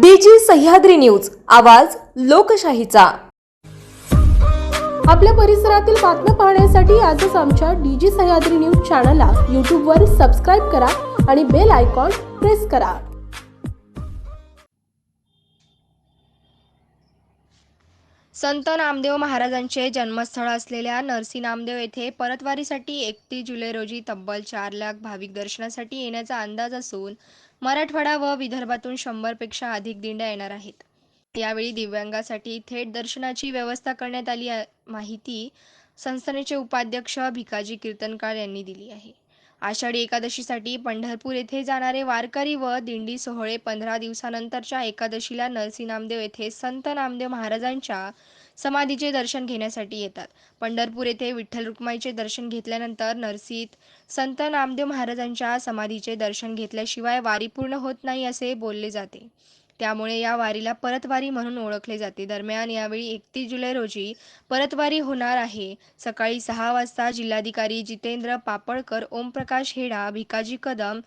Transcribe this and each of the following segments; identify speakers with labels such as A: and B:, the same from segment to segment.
A: डीजी Sahyadri news आवाज लोकशाहीचा.
B: आपल्या परिसरातील बातम्या पाहण्यासाठी आजच आमच्या डीजी सह्याद्री न्यूज चॅनलला यूट्यूबवर सबस्क्राईब करा आणि बेल आयकॉन प्रेस करा.
C: संत नामदेव महाराजांचे जन्मस्थळ असलेल्या नरसी नामदेव येथे परतवारीसाठी एकतीस जुलै रोजी तब्बल चार लाख भाविक दर्शनासाठी येण्याचा अंदाज असून मराठवाडा व विदर्भातून शंभरपेक्षा अधिक दिंड्या येणार आहेत. यावेळी दिव्यांगासाठी थेट दर्शनाची व्यवस्था करण्यात आली माहिती संस्थानेचे उपाध्यक्ष भिकाजी कीर्तनकार यांनी दिली आहे. आषाढी एकादशीसाठी पंढरपूर येथे जाणारे वारकरी व दिंडी सोहळे पंधरा दिवसानंतरच्या एकादशीला नरसी नामदेव येथे संत नामदेव महाराजांच्या समाधीचे दर्शन घेण्यासाठी येतात. पंढरपूर येथे विठ्ठल रुक्माईचे दर्शन घेतल्यानंतर नरसीत संत नामदेव महाराजांच्या समाधीचे दर्शन घेतल्याशिवाय वारी पूर्ण होत नाही असे बोलले जाते. त्यामुळे या वारीला परतवारी म्हणून ओळखले जाते. दरम्यान यावेळी एकतीस जुलै रोजी परतवारी होणार आहे. सकाळी सहा वाजता जिल्हाधिकारी जितेंद्र पापळकर ओमप्रकाश हेडा भिकाजी कदम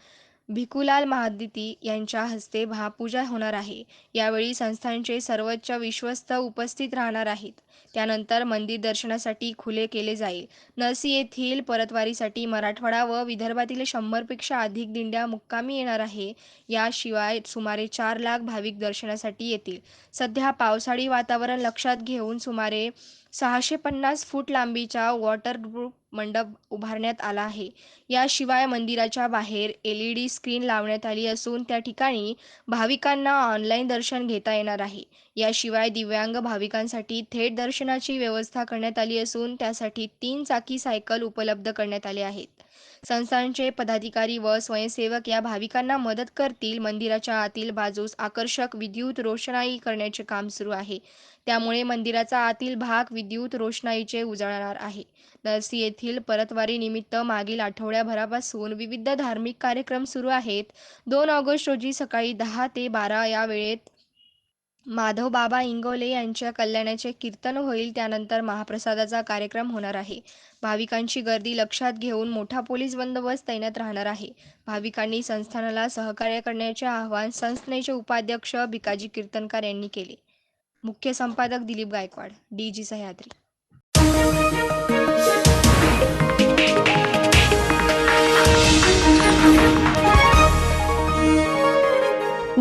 C: भिकुलाल महादिती यांच्या हस्ते महापूजा होणार आहे. यावेळी संस्थांचे सर्वोच्च विश्वस्त उपस्थित राहणार आहेत. त्यानंतर मंदिर दर्शनासाठी खुले केले जाईल. नरसी येथील परतवारीसाठी मराठवाडा व विदर्भातील शंभरपेक्षा अधिक दिंड्या मुक्कामी येणार आहे. याशिवाय सुमारे चार लाख भाविक दर्शनासाठी येतील. सध्या पावसाळी वातावरण लक्षात घेऊन सुमारे सहाशे पन्नास फूट लांबीच्या वॉटरप्रूफ मंडप उभारण्यात आला आहे. याशिवाय मंदिराच्या बाहेर एल ई डी स्क्रीन लावण्यात आली असून त्या ठिकाणी भाविकांना ऑनलाईन दर्शन घेता येणार आहे. याशिवाय दिव्यांग भाविकांसाठी थेट दर्शनाची व्यवस्था करण्यात आली असून त्यासाठी तीन चाकी सायकल उपलब्ध करण्यात आले आहेत. संस्थांचे पदाधिकारी व स्वयंसेवक या भाविकांना मदत करतील. मंदिराच्या आतील बाजूस आकर्षक विद्युत रोषणाई करण्याचे काम सुरू आहे. त्यामुळे मंदिराचा आतील भाग विद्युत रोषणाईचे उजळणार आहे. नरसी येथील परतवारीनिमित्त मागील आठवड्याभरापासून विविध धार्मिक कार्यक्रम सुरू आहेत. दोन ऑगस्ट रोजी सकाळी दहा ते बारा या वेळेत माधव बाबा इंगोले यांच्या कल्याणाचे कीर्तन होईल. त्यानंतर महाप्रसादाचा कार्यक्रम होणार आहे. भाविकांची गर्दी लक्षात घेऊन मोठा पोलीस बंदोबस्त तैनात राहणार आहे. भाविकांनी संस्थानाला सहकार्य करण्याचे आवाहन संस्थेचे उपाध्यक्ष भिकाजी कीर्तनकार यांनी केले. मुख्य संपादक Dilip Gaikwad D G Sahyadri.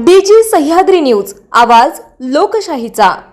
A: DG Sahyadri news आवाज लोकशाहीचा.